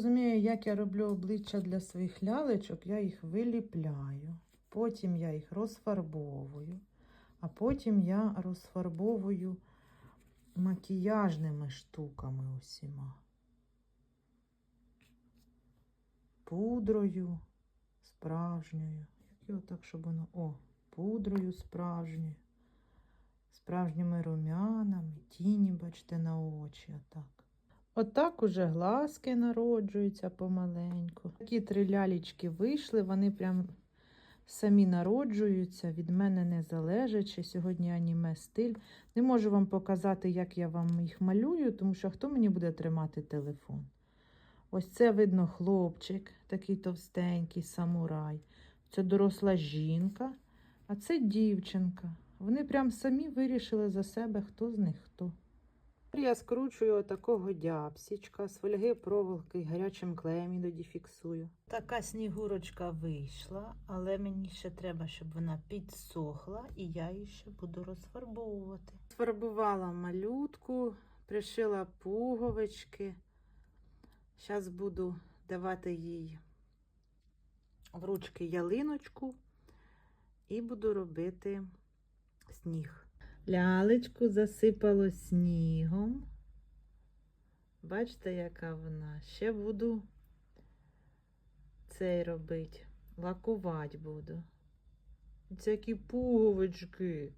розумію, як я роблю обличчя для своїх лялечок, я їх виліпляю. Потім я їх розфарбовую, а потім я розфарбовую макіяжними штуками усіма. Пудрою справжньою. Як його так, щоб воно. О, пудрою справжньою. Справжніми румянами, тіні, бачите, на очі. Отак. Отак уже глазки народжуються помаленьку. Такі три лялічки вийшли, вони прям самі народжуються, від мене не залежачи. Сьогодні аніме стиль. Не можу вам показати, як я вам їх малюю, тому що хто мені буде тримати телефон? Ось це видно хлопчик, такий товстенький самурай. Це доросла жінка, а це дівчинка. Вони прям самі вирішили за себе, хто з них хто. Я скручую отакого дябсічка, з фольги проволоки гарячим клеєм іноді фіксую. Така снігурочка вийшла, але мені ще треба, щоб вона підсохла, і я її ще буду розфарбовувати. Сфарбувала малютку, пришила пуговички. Зараз буду давати їй в ручки ялиночку і буду робити сніг. Лялечку засипало снігом. Бачите, яка вона? Ще буду цей робити. Лакувати буду. Це які пуговички.